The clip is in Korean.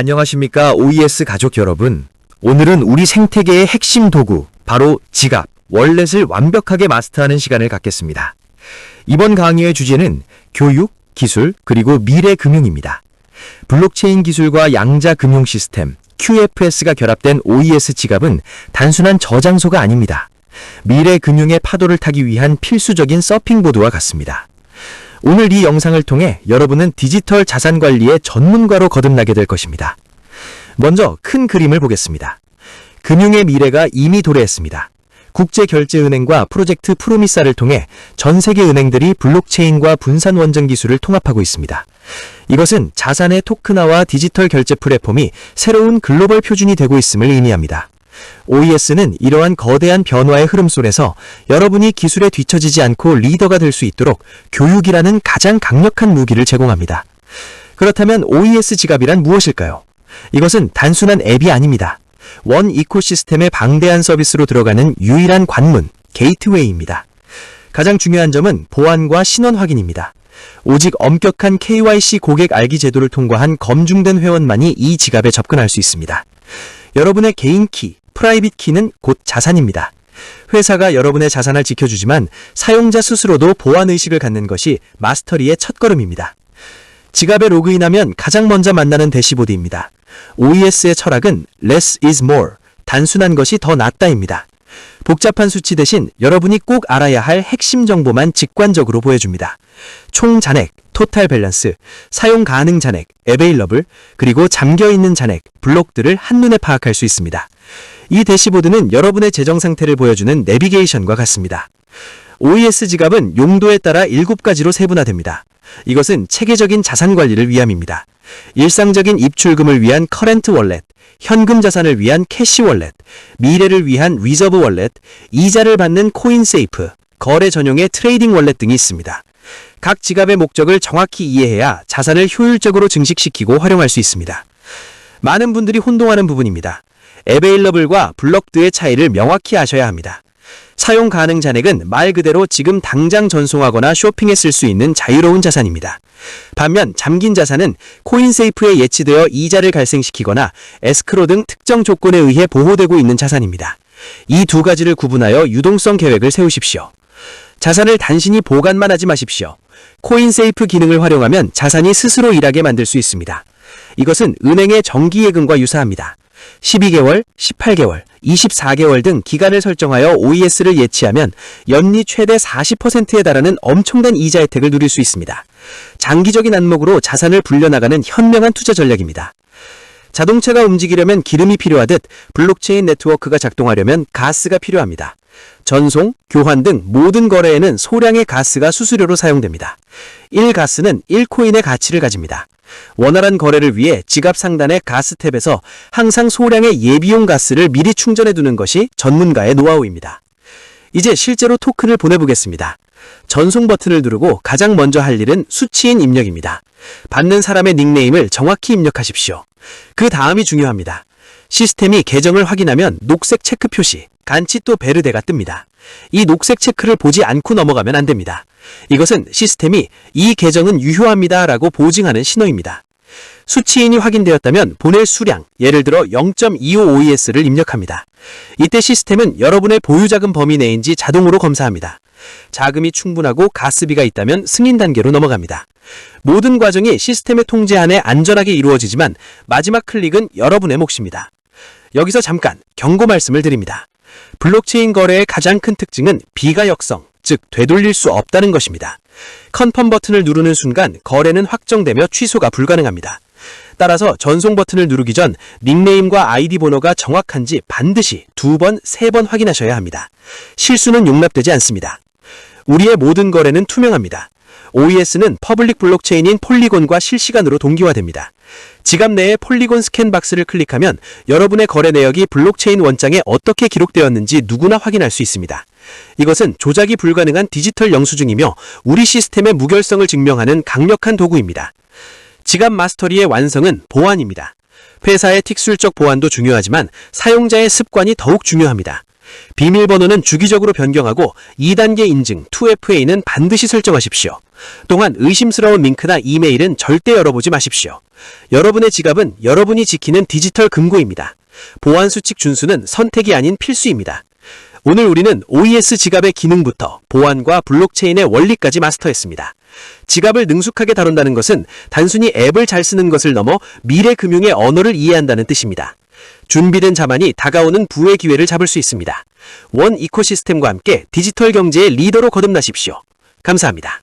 안녕하십니까 OES 가족 여러분. 오늘은 우리 생태계의 핵심 도구, 바로 지갑, 월렛을 완벽하게 마스터하는 시간을 갖겠습니다. 이번 강의의 주제는 교육, 기술, 그리고 미래 금융입니다. 블록체인 기술과 양자 금융 시스템, QFS가 결합된 OES 지갑은 단순한 저장소가 아닙니다. 미래 금융의 파도를 타기 위한 필수적인 서핑보드와 같습니다. 오늘 이 영상을 통해 여러분은 디지털 자산 관리의 전문가로 거듭나게 될 것입니다. 먼저 큰 그림을 보겠습니다. 금융의 미래가 이미 도래했습니다. 국제결제은행과 프로젝트 프로미사를 통해 전 세계 은행들이 블록체인과 분산 원전 기술을 통합하고 있습니다. 이것은 자산의 토큰화와 디지털 결제 플랫폼이 새로운 글로벌 표준이 되고 있음을 의미합니다. OES는 이러한 거대한 변화의 흐름 속에서 여러분이 기술에 뒤처지지 않고 리더가 될 수 있도록 교육이라는 가장 강력한 무기를 제공합니다. 그렇다면 OES 지갑이란 무엇일까요? 이것은 단순한 앱이 아닙니다. 원 이코시스템의 방대한 서비스로 들어가는 유일한 관문, 게이트웨이입니다. 가장 중요한 점은 보안과 신원 확인입니다. 오직 엄격한 KYC 고객 알기 제도를 통과한 검증된 회원만이 이 지갑에 접근할 수 있습니다. 여러분의 개인 키, 프라이빗 키는 곧 자산입니다. 회사가 여러분의 자산을 지켜주지만 사용자 스스로도 보안 의식을 갖는 것이 마스터리의 첫걸음입니다. 지갑에 로그인하면 가장 먼저 만나는 대시보드입니다. OES의 철학은 less is more, 단순한 것이 더 낫다입니다. 복잡한 수치 대신 여러분이 꼭 알아야 할 핵심 정보만 직관적으로 보여줍니다. 총 잔액, 토탈 밸런스, 사용 가능 잔액, available, 그리고 잠겨 있는 잔액, 블록들을 한눈에 파악할 수 있습니다. 이 대시보드는 여러분의 재정 상태를 보여주는 내비게이션과 같습니다. OES 지갑은 용도에 따라 7가지로 세분화됩니다. 이것은 체계적인 자산 관리를 위함입니다. 일상적인 입출금을 위한 커렌트 월렛, 현금 자산을 위한 캐시 월렛, 미래를 위한 리저브 월렛, 이자를 받는 코인 세이프, 거래 전용의 트레이딩 월렛 등이 있습니다. 각 지갑의 목적을 정확히 이해해야 자산을 효율적으로 증식시키고 활용할 수 있습니다. 많은 분들이 혼동하는 부분입니다. 에베일러블과 블럭드의 차이를 명확히 아셔야 합니다. 사용 가능 잔액은 말 그대로 지금 당장 전송하거나 쇼핑에 쓸 수 있는 자유로운 자산입니다. 반면 잠긴 자산은 코인세이프에 예치되어 이자를 발생시키거나 에스크로 등 특정 조건에 의해 보호되고 있는 자산입니다. 이 두 가지를 구분하여 유동성 계획을 세우십시오. 자산을 단순히 보관만 하지 마십시오. 코인세이프 기능을 활용하면 자산이 스스로 일하게 만들 수 있습니다. 이것은 은행의 정기예금과 유사합니다. 12개월, 18개월, 24개월 등 기간을 설정하여 OES를 예치하면 연리 최대 40%에 달하는 엄청난 이자 혜택을 누릴 수 있습니다. 장기적인 안목으로 자산을 불려나가는 현명한 투자 전략입니다. 자동차가 움직이려면 기름이 필요하듯 블록체인 네트워크가 작동하려면 가스가 필요합니다. 전송, 교환 등 모든 거래에는 소량의 가스가 수수료로 사용됩니다. 1가스는 1코인의 가치를 가집니다. 원활한 거래를 위해 지갑 상단의 가스 탭에서 항상 소량의 예비용 가스를 미리 충전해 두는 것이 전문가의 노하우입니다. 이제 실제로 토큰을 보내보겠습니다. 전송 버튼을 누르고 가장 먼저 할 일은 수치인 입력입니다. 받는 사람의 닉네임을 정확히 입력하십시오. 그 다음이 중요합니다. 시스템이 계정을 확인하면 녹색 체크 표시, 간치또 베르데가 뜹니다. 이 녹색 체크를 보지 않고 넘어가면 안 됩니다. 이것은 시스템이 이 계정은 유효합니다 라고 보증하는 신호입니다. 수치인이 확인되었다면 보낼 수량, 예를 들어 0.25OES를 입력합니다. 이때 시스템은 여러분의 보유자금 범위 내인지 자동으로 검사합니다. 자금이 충분하고 가스비가 있다면 승인 단계로 넘어갑니다. 모든 과정이 시스템의 통제 안에 안전하게 이루어지지만 마지막 클릭은 여러분의 몫입니다. 여기서 잠깐 경고 말씀을 드립니다. 블록체인 거래의 가장 큰 특징은 비가역성, 즉 되돌릴 수 없다는 것입니다. 컨펌 버튼을 누르는 순간 거래는 확정되며 취소가 불가능합니다. 따라서 전송 버튼을 누르기 전 닉네임과 아이디 번호가 정확한지 반드시 두 번, 세 번 확인하셔야 합니다. 실수는 용납되지 않습니다. 우리의 모든 거래는 투명합니다. OES는 퍼블릭 블록체인인 폴리곤과 실시간으로 동기화됩니다. 지갑 내에 폴리곤 스캔 박스를 클릭하면 여러분의 거래 내역이 블록체인 원장에 어떻게 기록되었는지 누구나 확인할 수 있습니다. 이것은 조작이 불가능한 디지털 영수증이며 우리 시스템의 무결성을 증명하는 강력한 도구입니다. 지갑 마스터리의 완성은 보안입니다. 회사의 틱술적 보안도 중요하지만 사용자의 습관이 더욱 중요합니다. 비밀번호는 주기적으로 변경하고 2단계 인증 2FA는 반드시 설정하십시오. 또한 의심스러운 링크나 이메일은 절대 열어보지 마십시오. 여러분의 지갑은 여러분이 지키는 디지털 금고입니다. 보안 수칙 준수는 선택이 아닌 필수입니다. 오늘 우리는 OES 지갑의 기능부터 보안과 블록체인의 원리까지 마스터했습니다. 지갑을 능숙하게 다룬다는 것은 단순히 앱을 잘 쓰는 것을 넘어 미래 금융의 언어를 이해한다는 뜻입니다. 준비된 자만이 다가오는 부의 기회를 잡을 수 있습니다. 원 이코시스템과 함께 디지털 경제의 리더로 거듭나십시오. 감사합니다.